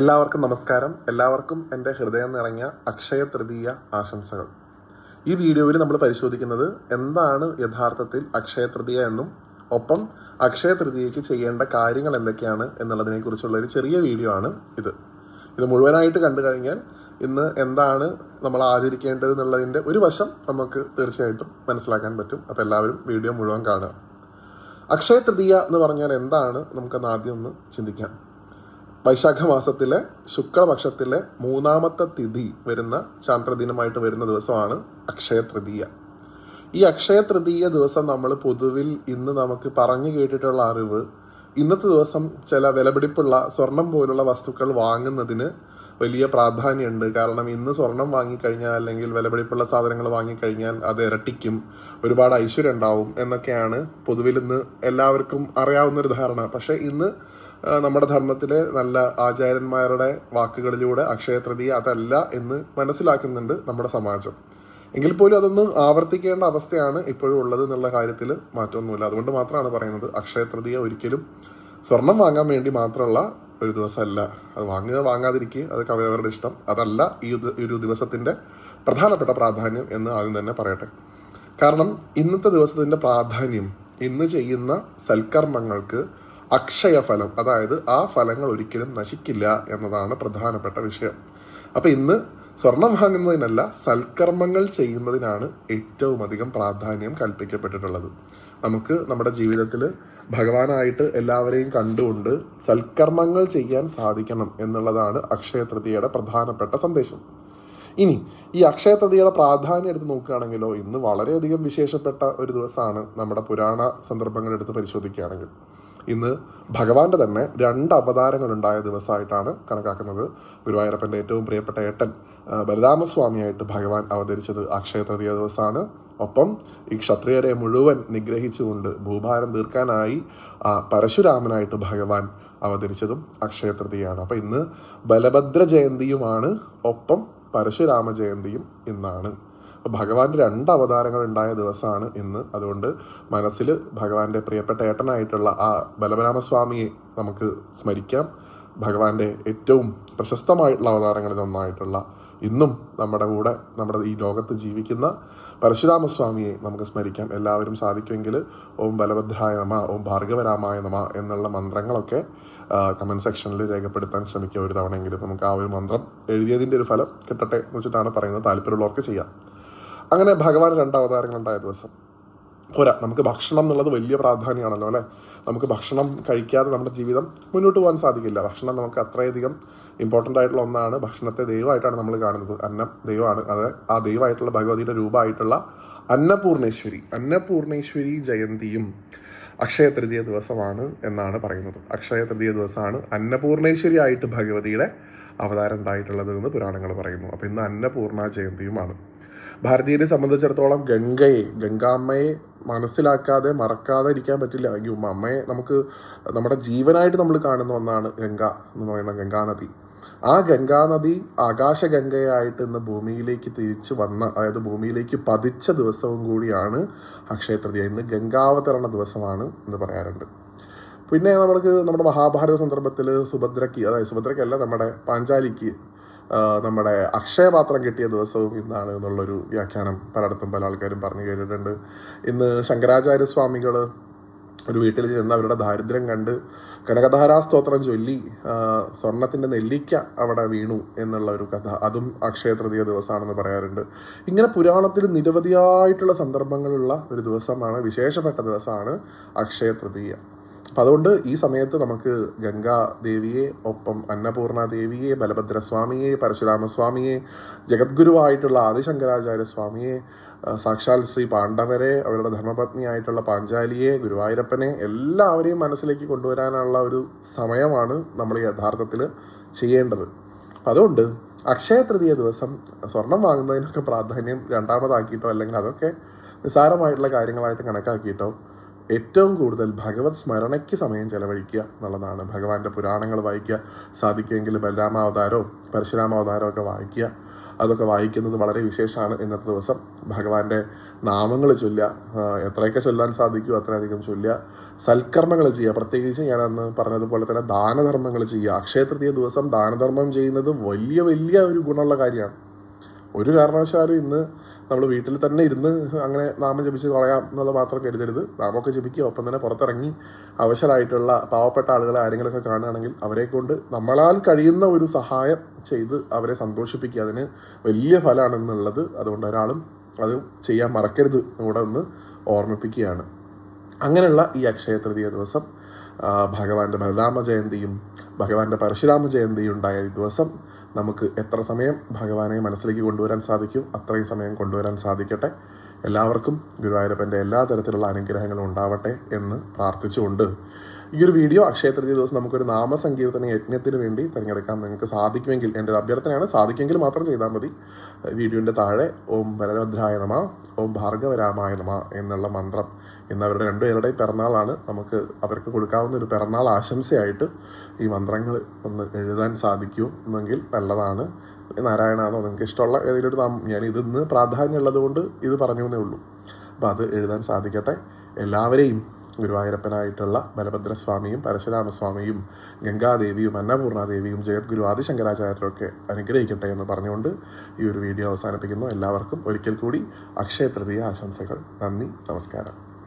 എല്ലാവർക്കും നമസ്കാരം. എല്ലാവർക്കും എന്റെ ഹൃദയം നിറഞ്ഞ അക്ഷയ തൃതീയ ആശംസകൾ. ഈ വീഡിയോയിൽ നമ്മൾ പരിശോധിക്കുന്നത് എന്താണ് യഥാർത്ഥത്തിൽ അക്ഷയ തൃതീയ എന്നും ഒപ്പം അക്ഷയ തൃതീയയ്ക്ക് ചെയ്യേണ്ട കാര്യങ്ങൾ എന്തൊക്കെയാണ് എന്നുള്ളതിനെ കുറിച്ചുള്ള ഒരു ചെറിയ വീഡിയോ ആണ് ഇത്. ഇത് മുഴുവനായിട്ട് കണ്ടു കഴിഞ്ഞാൽ ഇന്ന് എന്താണ് നമ്മൾ ആചരിക്കേണ്ടത് എന്നുള്ളതിന്റെ ഒരു വശം നമുക്ക് തീർച്ചയായിട്ടും മനസ്സിലാക്കാൻ പറ്റും. അപ്പോൾ എല്ലാവരും വീഡിയോ മുഴുവൻ കാണുക. അക്ഷയ തൃതീയ എന്ന് പറഞ്ഞാൽ എന്താണ്? നമുക്കൊന്ന് ആദ്യം ഒന്ന് ചിന്തിക്കാം. വൈശാഖ മാസത്തിലെ ശുക്ലപക്ഷത്തിലെ മൂന്നാമത്തെ തിഥി വരുന്ന ചാന്ദ്രദിനമായിട്ട് വരുന്ന ദിവസമാണ് അക്ഷയ തൃതീയ ഈ അക്ഷയ തൃതീയ ദിവസം നമ്മൾ പൊതുവിൽ ഇന്ന് നമുക്ക് പറഞ്ഞു കേട്ടിട്ടുള്ള അറിവ് ഇന്നത്തെ ദിവസം ചില വിലപിടിപ്പുള്ള സ്വർണം പോലുള്ള വസ്തുക്കൾ വാങ്ങുന്നതിന് വലിയ പ്രാധാന്യമുണ്ട്. കാരണം ഇന്ന് സ്വർണം വാങ്ങിക്കഴിഞ്ഞാൽ അല്ലെങ്കിൽ വിലപിടിപ്പുള്ള സാധനങ്ങൾ വാങ്ങിക്കഴിഞ്ഞാൽ അത് ഇരട്ടിക്കും ഒരുപാട് ഐശ്വര്യം ഉണ്ടാവും എന്നൊക്കെയാണ് പൊതുവിൽ ഇന്ന് എല്ലാവർക്കും അറിയാവുന്ന ഒരു ധാരണ. പക്ഷേ ഇന്ന് നമ്മുടെ ധർമ്മത്തിലെ നല്ല ആചാര്യന്മാരുടെ വാക്കുകളിലൂടെ അക്ഷയ തൃതീയ അതല്ല എന്ന് മനസ്സിലാക്കുന്നുണ്ട് നമ്മുടെ സമാജം. എങ്കിൽ പോലും അതൊന്നും ആവർത്തിക്കേണ്ട അവസ്ഥയാണ് ഇപ്പോഴും ഉള്ളത് എന്നുള്ള കാര്യത്തിൽ മാറ്റമൊന്നുമില്ല. അതുകൊണ്ട് മാത്രമാണ് പറയുന്നത് അക്ഷയ തൃതീയ ഒരിക്കലും സ്വർണം വാങ്ങാൻ വേണ്ടി മാത്രമുള്ള ഒരു ദിവസമല്ല. അത് വാങ്ങുക വാങ്ങാതിരിക്കുക അത് അവരവരുടെ ഇഷ്ടം. അതല്ല ഈ ഒരു- ദിവസത്തിന്റെ പ്രധാനപ്പെട്ട പ്രാധാന്യം എന്ന് ആദ്യം തന്നെ പറയട്ടെ. കാരണം ഇന്നത്തെ ദിവസത്തിന്റെ പ്രാധാന്യം ഇന്ന് ചെയ്യുന്ന സൽക്കർമ്മങ്ങൾക്ക് അക്ഷയഫലം അതായത് ആ ഫലങ്ങൾ ഒരിക്കലും നശിക്കില്ല എന്നതാണ് പ്രധാനപ്പെട്ട വിഷയം. അപ്പൊ ഇന്ന് സ്വർണം വാങ്ങുന്നതിനല്ല സൽക്കർമ്മങ്ങൾ ചെയ്യുന്നതിനാണ് ഏറ്റവും അധികം പ്രാധാന്യം കൽപ്പിക്കപ്പെട്ടിട്ടുള്ളത്. നമുക്ക് നമ്മുടെ ജീവിതത്തിൽ ഭഗവാനായിട്ട് എല്ലാവരെയും കണ്ടുകൊണ്ട് സൽക്കർമ്മങ്ങൾ ചെയ്യാൻ സാധിക്കണം എന്നുള്ളതാണ് അക്ഷയ തൃതീയയുടെ പ്രധാനപ്പെട്ട സന്ദേശം. ഇനി ഈ അക്ഷയ തൃതീയയുടെ പ്രാധാന്യം എടുത്ത് നോക്കുകയാണെങ്കിലോ ഇന്ന് വളരെയധികം വിശേഷപ്പെട്ട ഒരു ദിവസമാണ് നമ്മുടെ പുരാണ സന്ദർഭങ്ങൾ എടുത്ത് പരിശോധിക്കുകയാണെങ്കിൽ. ഇന്ന് ഭഗവാന്റെ തന്നെ രണ്ട് അവതാരങ്ങൾ ഉണ്ടായ ദിവസമായിട്ടാണ് കണക്കാക്കുന്നത്. ഗുരുവായൂരപ്പന്റെ ഏറ്റവും പ്രിയപ്പെട്ട ഏട്ടൻ ബലരാമസ്വാമിയായിട്ട് ഭഗവാൻ അവതരിച്ചത് അക്ഷയ തൃതീയ ദിവസമാണ്. ഒപ്പം ഈ ക്ഷത്രിയരെ മുഴുവൻ നിഗ്രഹിച്ചുകൊണ്ട് ഭൂഭാരം തീർക്കാനായി പരശുരാമനായിട്ട് ഭഗവാൻ അവതരിച്ചതും അക്ഷയ തൃതീയാണ് അപ്പൊ ഇന്ന് ബലഭദ്ര ജയന്തിയുമാണ് ഒപ്പം പരശുരാമ ജയന്തിയും ഇന്നാണ്. ഭഗവാന്റെ രണ്ട് അവതാരങ്ങൾ ഉണ്ടായ ദിവസമാണ് ഇന്ന്. അതുകൊണ്ട് മനസ്സിൽ ഭഗവാന്റെ പ്രിയപ്പെട്ട ഏട്ടനായിട്ടുള്ള ആ ബലബരാമസ്വാമിയെ നമുക്ക് സ്മരിക്കാം. ഭഗവാന്റെ ഏറ്റവും പ്രശസ്തമായിട്ടുള്ള അവതാരങ്ങളിൽ ഒന്നായിട്ടുള്ള ഇന്നും നമ്മുടെ കൂടെ നമ്മുടെ ഈ ലോകത്ത് ജീവിക്കുന്ന പരശുരാമസ്വാമിയെ നമുക്ക് സ്മരിക്കാം. എല്ലാവരും സാധിക്കുമെങ്കിൽ ഓം ബലഭദ്രായ നമ ഓം ഭാർഗവരാമായ നമ എന്നുള്ള മന്ത്രങ്ങളൊക്കെ കമന്റ് സെക്ഷനിൽ രേഖപ്പെടുത്താൻ ശ്രമിക്കുക ഒരു തവണയെങ്കിലും. നമുക്ക് ആ ഒരു മന്ത്രം എഴുതിയതിന്റെ ഒരു ഫലം കിട്ടട്ടെ എന്ന് വെച്ചിട്ടാണ് പറയുന്നത്. താല്പര്യമുള്ളവർക്ക് ചെയ്യാം. അങ്ങനെ ഭഗവാൻ രണ്ട് അവതാരങ്ങളുണ്ടായ ദിവസം. പോരാ നമുക്ക് ഭക്ഷണം എന്നുള്ളത് വലിയ പ്രാധാന്യമാണല്ലോ അല്ലെ? നമുക്ക് ഭക്ഷണം കഴിക്കാതെ നമ്മുടെ ജീവിതം മുന്നോട്ട് പോകാൻ സാധിക്കില്ല. ഭക്ഷണം നമുക്ക് അത്രയധികം ഇമ്പോർട്ടന്റ് ആയിട്ടുള്ള ഒന്നാണ്. ഭക്ഷണത്തെ ദൈവമായിട്ടാണ് നമ്മൾ കാണുന്നത്. അന്നം ദൈവമാണ്. അത് ആ ദൈവമായിട്ടുള്ള ഭഗവതിയുടെ രൂപമായിട്ടുള്ള അന്നപൂർണേശ്വരി അന്നപൂർണേശ്വരി ജയന്തിയും അക്ഷയ തൃതീയ ദിവസമാണ് എന്നാണ് പറയുന്നത്. അക്ഷയ തൃതീയ ദിവസമാണ് അന്നപൂർണേശ്വരി ആയിട്ട് ഭഗവതിയുടെ അവതാരം ഉണ്ടായിട്ടുള്ളത് എന്ന് പുരാണങ്ങൾ പറയുന്നു. അപ്പോൾ ഇന്ന് അന്നപൂർണ ജയന്തിയുമാണ്. ഭാരതീയരെ സംബന്ധിച്ചിടത്തോളം ഗംഗയെ ഗംഗാമ്മയെ മനസ്സിലാക്കാതെ മറക്കാതെ ഇരിക്കാൻ പറ്റില്ല. അയ്യോ അമ്മയെ നമുക്ക് നമ്മുടെ ജീവനായിട്ട് നമ്മൾ കാണുന്ന ഒന്നാണ് ഗംഗ എന്ന് പറയുന്ന ഗംഗാനദി ആ ഗംഗാനദി ആകാശഗംഗയായിട്ട് ഇന്ന് ഭൂമിയിലേക്ക് തിരിച്ചു വന്ന അതായത് ഭൂമിയിലേക്ക് പതിച്ച ദിവസവും കൂടിയാണ് അക്ഷയ തൃതീയ. ഇന്ന് ഗംഗാവതരണ ദിവസമാണ് എന്ന് പറയാറുണ്ട്. പിന്നെ നമ്മൾക്ക് നമ്മുടെ മഹാഭാരത സന്ദർഭത്തിൽ സുഭദ്രയ്ക്ക് അതായത് സുഭദ്രയ്ക്കല്ല നമ്മുടെ പാഞ്ചാലിക്ക് നമ്മുടെ അക്ഷയപാത്രം കിട്ടിയ ദിവസവും ഇന്നാണ് എന്നുള്ളൊരു വ്യാഖ്യാനം പലയിടത്തും പല ആൾക്കാരും പറഞ്ഞു കേട്ടിട്ടുണ്ട്. ഇന്ന് ശങ്കരാചാര്യ സ്വാമികൾ ഒരു വീട്ടിൽ ചെന്ന് അവരുടെ ദാരിദ്ര്യം കണ്ട് കനകധാരാ സ്തോത്രം ചൊല്ലി സ്വർണത്തിന്റെ നെല്ലിക്ക അവിടെ വീണു എന്നുള്ള ഒരു കഥ. അതും അക്ഷയ തൃതീയ ദിവസമാണെന്ന് പറയാറുണ്ട്. ഇങ്ങനെ പുരാണത്തിൽ നിരവധിയായിട്ടുള്ള സന്ദർഭങ്ങളുള്ള ഒരു ദിവസമാണ് വിശേഷപ്പെട്ട ദിവസമാണ് അക്ഷയ തൃതീയ. അപ്പം അതുകൊണ്ട് ഈ സമയത്ത് നമുക്ക് ഗംഗാ ദേവിയെ ഒപ്പം അന്നപൂർണ ദേവിയെ ബലഭദ്രസ്വാമിയെ പരശുരാമസ്വാമിയെ ജഗദ്ഗുരുവായിട്ടുള്ള ആദിശങ്കരാചാര്യ സ്വാമിയെ സാക്ഷാൽ ശ്രീ പാണ്ഡവരെ അവരുടെ ധർമ്മപത്നിയായിട്ടുള്ള പാഞ്ചാലിയെ ഗുരുവായൂരപ്പനെ എല്ലാവരെയും മനസ്സിലേക്ക് കൊണ്ടുവരാനുള്ള ഒരു സമയമാണ് നമ്മൾ യഥാർത്ഥത്തിൽ ചെയ്യേണ്ടത്. അതുകൊണ്ട് അക്ഷയ തൃതീയ ദിവസം സ്വർണം വാങ്ങുന്നതിനൊക്കെ പ്രാധാന്യം രണ്ടാമതാക്കിയിട്ടോ അല്ലെങ്കിൽ അതൊക്കെ നിസ്സാരമായിട്ടുള്ള കാര്യങ്ങളായിട്ട് കണക്കാക്കിയിട്ടോ ഏറ്റവും കൂടുതൽ ഭഗവത് സ്മരണയ്ക്ക് സമയം ചെലവഴിക്കുക എന്നുള്ളതാണ് ഭഗവാന്റെ പുരാണങ്ങൾ വായിക്കുക സാധിക്കുമെങ്കിൽ ബലരാമാവതാരോ പരശുരാമാവതാരോ ഒക്കെ വായിക്കുക. അതൊക്കെ വായിക്കുന്നത് വളരെ വിശേഷമാണ് ഇന്നത്തെ ദിവസം. ഭഗവാന്റെ നാമങ്ങൾ ചൊല്ലുക എത്രയൊക്കെ ചൊല്ലാൻ സാധിക്കുമോ അത്രയധികം ചൊല്ലുക. സൽക്കർമ്മങ്ങൾ ചെയ്യുക. പ്രത്യേകിച്ച് ഞാൻ അന്ന് പറഞ്ഞതുപോലെ തന്നെ ദാനധർമ്മങ്ങൾ ചെയ്യുക. അക്ഷയതൃതീയ ദിവസം ദാനധർമ്മം ചെയ്യുന്നത് വലിയ വലിയ ഒരു ഗുണമുള്ള കാര്യമാണ്. ഒരു കാരണവശാലും ഇന്ന് നമ്മൾ വീട്ടിൽ തന്നെ ഇരുന്ന് അങ്ങനെ നാമം ജപിച്ച് കളയാം എന്നുള്ളത് മാത്രം കരുതരുത്. നാമൊക്കെ ജപിക്കുക ഒപ്പം തന്നെ പുറത്തിറങ്ങി അവശരായിട്ടുള്ള പാവപ്പെട്ട ആളുകളെ ആരെങ്കിലുമൊക്കെ കാണുകയാണെങ്കിൽ അവരെ കൊണ്ട് നമ്മളാൽ കഴിയുന്ന ഒരു സഹായം ചെയ്ത് അവരെ സന്തോഷിപ്പിക്കുക. അതിന് വലിയ ഫലമാണെന്നുള്ളത് അതുകൊണ്ട് ഒരാളും അത് ചെയ്യാൻ മറക്കരുത് ഇവിടെ നിന്ന് ഓർമ്മിപ്പിക്കുകയാണ്. അങ്ങനെയുള്ള ഈ അക്ഷയ തൃതീയ ദിവസം ഭഗവാന്റെ ബലരാമ ജയന്തിയും ഭഗവാന്റെ പരശുരാമ ജയന്തിയും ഉണ്ടായ ദിവസം നമുക്ക് എത്ര സമയം ഭഗവാനെ മനസ്സിലേക്ക് കൊണ്ടുവരാൻ സാധിക്കും അത്രയും സമയം കൊണ്ടുവരാൻ സാധിക്കട്ടെ. എല്ലാവർക്കും ഗുരുവായൂരപ്പന്റെ എല്ലാ തരത്തിലുള്ള അനുഗ്രഹങ്ങളും ഉണ്ടാവട്ടെ എന്ന് പ്രാർത്ഥിച്ചുകൊണ്ട് ഈ ഒരു വീഡിയോ അക്ഷയ തൃതീയ ദിവസം നമുക്കൊരു നാമസങ്കീർത്തന യജ്ഞത്തിന് വേണ്ടി തിരഞ്ഞെടുക്കാൻ നിങ്ങൾക്ക് സാധിക്കുമെങ്കിൽ എന്റെ ഒരു അഭ്യർത്ഥനയാണ് സാധിക്കുമെങ്കിൽ മാത്രം ചെയ്താൽ മതി. വീഡിയോന്റെ താഴെ ഓം ബലഭദ്രായ നമ ഓം ഭാർഗവരാമായ നമ എന്നുള്ള മന്ത്രം ഇന്ന് അവരുടെ രണ്ടുപേരുടെയും പിറന്നാളാണ്. നമുക്ക് അവർക്ക് കൊടുക്കാവുന്ന ഒരു പിറന്നാൾ ആശംസയായിട്ട് ഈ മന്ത്രങ്ങൾ ഒന്ന് എഴുതാൻ സാധിക്കൂ എന്നെങ്കിൽ നല്ലതാണ്. നാരായണാണോ നിങ്ങൾക്ക് ഇഷ്ടമുള്ള ഏതെങ്കിലും ഒരു നാമം? ഞാൻ ഇതിന്ന് പ്രാധാന്യമുള്ളത് കൊണ്ട് ഇത് പറഞ്ഞു എന്നേ ഉള്ളൂ. അപ്പോൾ അത് എഴുതാൻ സാധിക്കട്ടെ. എല്ലാവരെയും ഗുരുവായൂരപ്പനായിട്ടുള്ള ബലഭദ്രസ്വാമിയും പരശുരാമസ്വാമിയും ഗംഗാദേവിയും അന്നപൂർണാദേവിയും ജഗദ്ഗുരു ആദിശങ്കരാചാര്യരൊക്കെ അനുഗ്രഹിക്കട്ടെ എന്ന് പറഞ്ഞുകൊണ്ട് ഈ ഒരു വീഡിയോ അവസാനിപ്പിക്കുന്നു. എല്ലാവർക്കും ഒരിക്കൽ കൂടി അക്ഷയ തൃതീയ ആശംസകൾ. നന്ദി. നമസ്കാരം.